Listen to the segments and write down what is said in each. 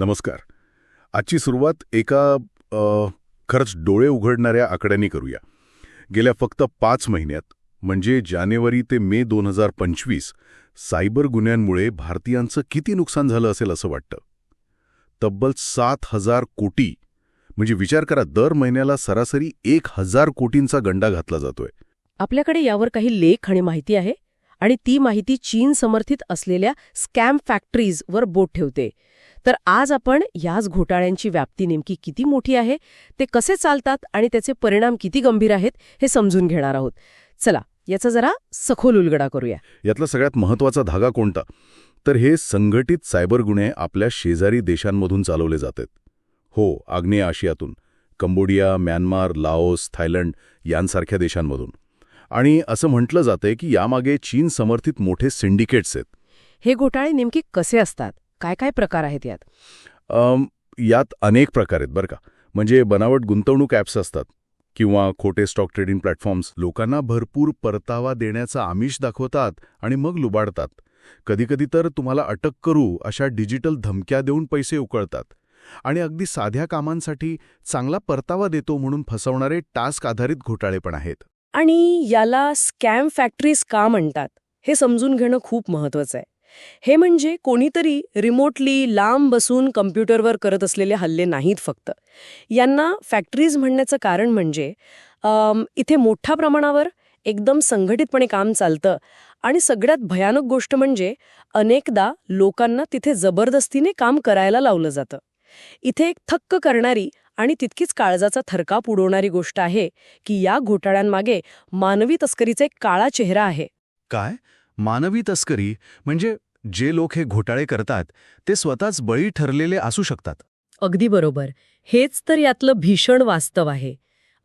नमस्कार. आजची सुरुवात एका खरंच डोळे उघडणाऱ्या आकड्यांनी करूया. गेल्या फक्त पाच महिन्यात म्हणजे जानेवारी ते मे दोन हजार पंचवीस सायबर गुन्ह्यांमुळे भारतीयांचं किती नुकसान झालं असेल असं वाटतं? तब्बल सात हजार कोटी म्हणजे विचार करा दर महिन्याला सरासरी एक हजार कोटींचा गंडा घातला जातोय. आपल्याकडे यावर काही लेख आणि माहिती आहे? आणि ती माहिती चीन समर्थित असलेल्या स्कॅम फॅक्टरीजवर बोट ठेवते. तर आज आपण याच घोटाळ्यांची व्याप्ती नेमकी किती मोठी आहे ते कसे चालतात आणि त्याचे परिणाम किती गंभीर आहेत हे समजून घेणार आहोत. चला याचा जरा सखोल उलगडा करूया. यातला सगळ्यात महत्त्वाचा धागा कोणता? तर हे संघटित सायबर गुन्हे आपल्या शेजारी देशांमधून चालवले जातात. हो आग्नेय आशियातून. कंबोडिया म्यानमार लाओस थायलंड यांसारख्या देशांमधून. आणि असं म्हटलं जातंय की यामागे चीन समर्थित मोठे सिंडिकेट्स आहेत. हे घोटाळे नेमके कसे असतात? काय काय प्रकार आहेत यात? अम, यात अनेक प्रकार आहेत बरं का. म्हणजे बनावट गुंतवणूक ॲप्स असतात किंवा खोटे स्टॉक ट्रेडिंग प्लॅटफॉर्म्स. लोकांना भरपूर परतावा देण्याचा आमिष दाखवतात आणि मग लुबाडतात. कधीकधी तर तुम्हाला अटक करू अशा डिजिटल धमक्या देऊन पैसे उकळतात. आणि अगदी साध्या कामांसाठी चांगला परतावा देतो म्हणून फसवणारे टास्क आधारित घोटाळे पण आहेत. आणि याला स्कॅम फॅक्टरीज का म्हणतात हे समजून घेणं खूप महत्वाचं आहे. हे म्हणजे कोणीतरी रिमोटली लांब बसून कम्प्युटरवर करत असलेले हल्ले नाहीत फक्त. यांना फॅक्टरीज म्हणण्याचं कारण म्हणजे इथे मोठ्या प्रमाणावर एकदम संघटितपणे काम चालतं आणि सगळ्यात भयानक गोष्ट म्हणजे अनेकदा लोकांना तिथे जबरदस्तीने काम करायला लावलं जातं. इथे एक थक्क करणारी आणि तितकीच काळजाचा थरकाप उडवणारी गोष्ट आहे की या घोटाळ्यांमागे मानवी तस्करीचा एक काळा चेहरा आहे. काय? मानवी तस्करी म्हणजे जे लोक हे घोटाळे करतात ते स्वतःच बळी ठरलेले असू शकतात. अगदी बरोबर. हेच तर यातलं भीषण वास्तव आहे.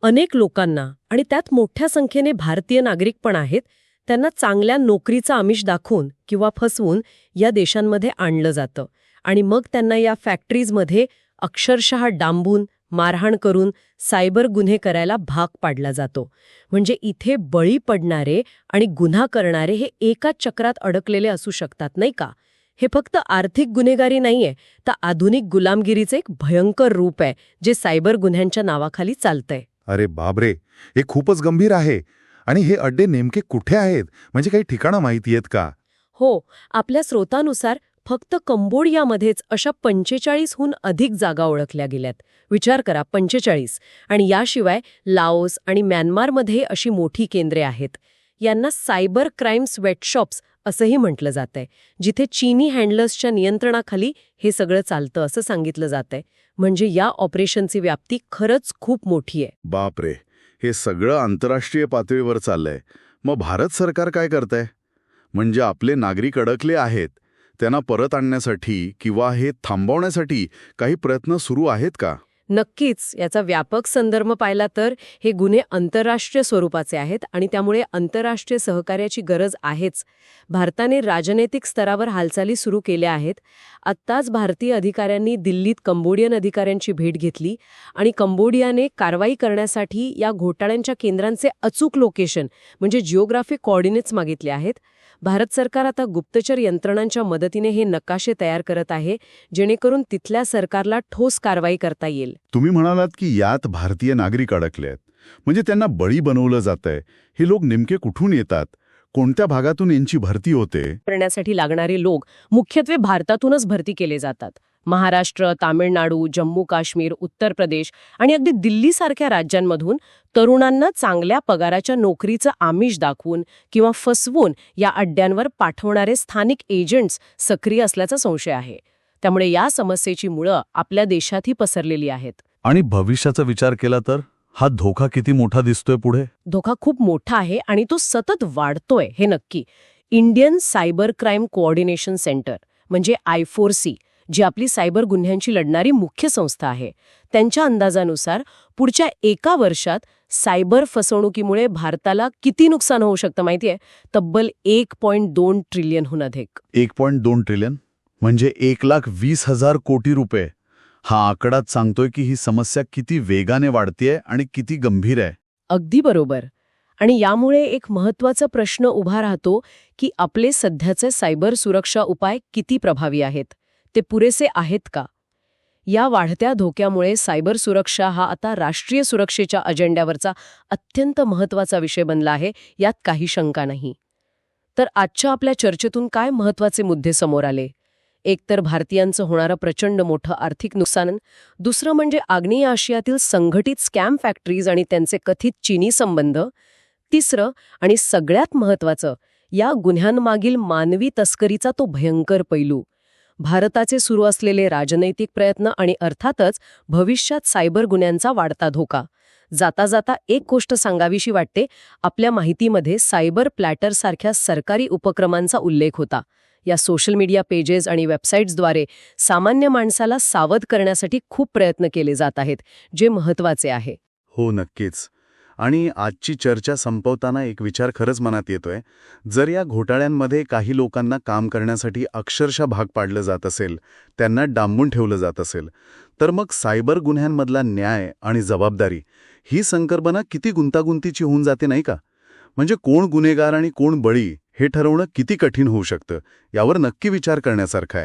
अनेक लोकांना आणि त्यात मोठ्या संख्येने भारतीय नागरिक पण आहेत त्यांना चांगल्या नोकरीचा आमिष दाखवून किंवा फसवून या देशांमध्ये आणलं जातं. आणि मग त्यांना या फॅक्टरीजमध्ये अक्षरशः डांबून मारहाण करून सायबर गुन्हे करायला भाग पाडला जातो. म्हणजे इथे बळी पडणारे आणि गुन्हा करणारे हे एकाच चक्रात अडकलेले असू शकतात नाही का? हे फक्त आर्थिक गुन्हेगारी नाहीये तर आधुनिक गुलामगिरीचं एक भयंकर रूप आहे जे सायबर गुन्ह्यांच्या नावाखाली चालतंय. अरे बाबरे हे खूपच गंभीर आहे. आणि हे अड्डे नेमके कुठे आहेत? म्हणजे काही ठिकाणं माहिती आहेत का? हो आपल्या स्रोतानुसार फक्त कंबोडियामध्येच अशा पंचेचाळीसहून अधिक जागा ओळखल्या गेल्यात. विचार करा पंचेचाळीस. आणि याशिवाय लाओस आणि म्यानमारमध्ये अशी मोठी केंद्रे आहेत. यांना सायबर क्राईम स्वेटशॉप्स असंही म्हटलं जातंय जिथे चीनी हँडलर्सच्या नियंत्रणाखाली हे सगळं चालतं असं सांगितलं जातंय. म्हणजे या ऑपरेशनची व्याप्ती खरंच खूप मोठी आहे. बापरे! हे सगळं आंतरराष्ट्रीय पातळीवर चाललंय. मग भारत सरकार काय करतंय? म्हणजे आपले नागरिक अडकले आहेत. त्यांना परत आणण्यासाठी किंवा हे थांबवण्यासाठी काही प्रयत्न सुरू आहेत का? नक्कीच. याचा व्यापक संदर्भ पाहिला तर हे गुन्हे आंतरराष्ट्रीय स्वरूपाचे आहेत आणि त्यामुळे आंतरराष्ट्रीय सहकार्याची गरज आहेच. भारताने राजनैतिक स्तरावर हालचाली सुरू केल्या आहेत. आत्ताच भारतीय अधिकाऱ्यांनी दिल्लीत कंबोडियन अधिकाऱ्यांची भेट घेतली आणि कंबोडियाने कारवाई करण्यासाठी या घोटाळ्यांच्या केंद्रांचे अचूक लोकेशन म्हणजे जिओग्राफिक कॉर्डिनेट्स मागितले आहेत. भारत सरकार आता गुप्तचर यंत्रणांच्या मदतीने हे नकाशे तयार करत आहे जेणेकरून तिथल्या सरकारला ठोस कारवाई करता येईल. तुम्ही म्हणालात की यात भारतीय नागरिक अडकले आहेत. म्हणजे त्यांना बळी बनवलं जातंय. हे लोक नेमके कुठून येतात? कोणत्या भागातून यांची भरती होते? करण्यासाठी लागणारे लोक मुख्यत्वे भारतातूनच भरती केले जातात. महाराष्ट्र तामिळनाडू जम्मू काश्मीर उत्तर प्रदेश आणि अगदी दिल्लीसारख्या राज्यांमधून तरुणांना चांगल्या पगाराच्या नोकरीचं आमिष दाखवून किंवा फसवून या अड्ड्यांवर पाठवणारे स्थानिक एजंट्स सक्रिय असल्याचा संशय आहे. त्यामुळे या समस्येची मुळं आपल्या देशातही पसरलेली आहेत. आणि भविष्याचा विचार केला तर? हा धोका किती मोठा दिसतोय पुढे? धोका खूप मोठा आहे आणि तो सतत वाढतोय हे नक्की. Indian cyber crime coordination centre म्हणजे आय फोर सी जी आपली सायबर गुन्ह्यांची लढणारी मुख्य संस्था आहे. त्यांच्या अंदाजानुसार पुढच्या एका वर्षात सायबर फसवणुकीमुळे भारताला किती नुकसान होऊ शकतं माहितीये? तब्बल एक पॉईंट दोन ट्रिलियनहून अधिक. एक पॉईंट दोन ट्रिलियन? म्हणजे एक लाख वीस हजार कोटी रुपये. हा आकडाच सांगतोय की ही समस्या किती वेगाने वाढतेय आणि किती गंभीर आहे. अगदी बरोबर. आणि यामुळे एक महत्त्वाचा प्रश्न उभा राहतो की आपले सध्याचे सायबर सुरक्षा उपाय किती प्रभावी आहेत? ते पुरेसे आहेत का? या वाढत्या धोक्यामुळे सायबर सुरक्षा हा आता राष्ट्रीय सुरक्षेच्या अजेंड्यावरचा अत्यंत महत्त्वाचा विषय बनला आहे यात काही शंका नाही. तर आजच्या आपल्या चर्चेतून काय महत्त्वाचे मुद्दे समोर आले? एकतर भारतीयांचं होणारं प्रचंड मोठं आर्थिक नुकसान दुसरं म्हणजे आग्नेय आशियातील संघटित स्कॅम फॅक्टरीज आणि त्यांचे कथित चीनी संबंध तिसरं आणि सगळ्यात महत्त्वाचं या गुन्ह्यांमागील मानवी तस्करीचा तो भयंकर पैलू भारताचे सुरू असलेले राजनैतिक प्रयत्न आणि अर्थातच भविष्यात सायबर गुन्ह्यांचा वाढता धोका. जाता जाता एक गोष्ट सांगावीशी वाटते आपल्या माहितीमध्ये सायबर प्लॅटरसारख्या सरकारी उपक्रमांचा उल्लेख होता. या सोशल मीडिया पेजेस आणि वेबसाईट्सद्वारे सामान्य माणसाला सावध करण्यासाठी खूप प्रयत्न केले जात आहेत जे महत्त्वाचे आहे. हो नक्कीच. आणि आजची चर्चा संपवताना एक विचार खरंच मनात येतोय. जर या घोटाळ्यांमध्ये काही लोकांना काम करण्यासाठी अक्षरशः भाग पाडलं जात असेल त्यांना डांबून ठेवलं जात असेल तर मग सायबर गुन्ह्यांमधला न्याय आणि जबाबदारी ही संकल्पना किती गुंतागुंतीची होऊन जाते नाही का? म्हणजे कोण गुन्हेगार आणि कोण बळी हे ठरवणं किती कठीण होऊ शकतं यावर नक्की विचार करण्यासारखं आहे.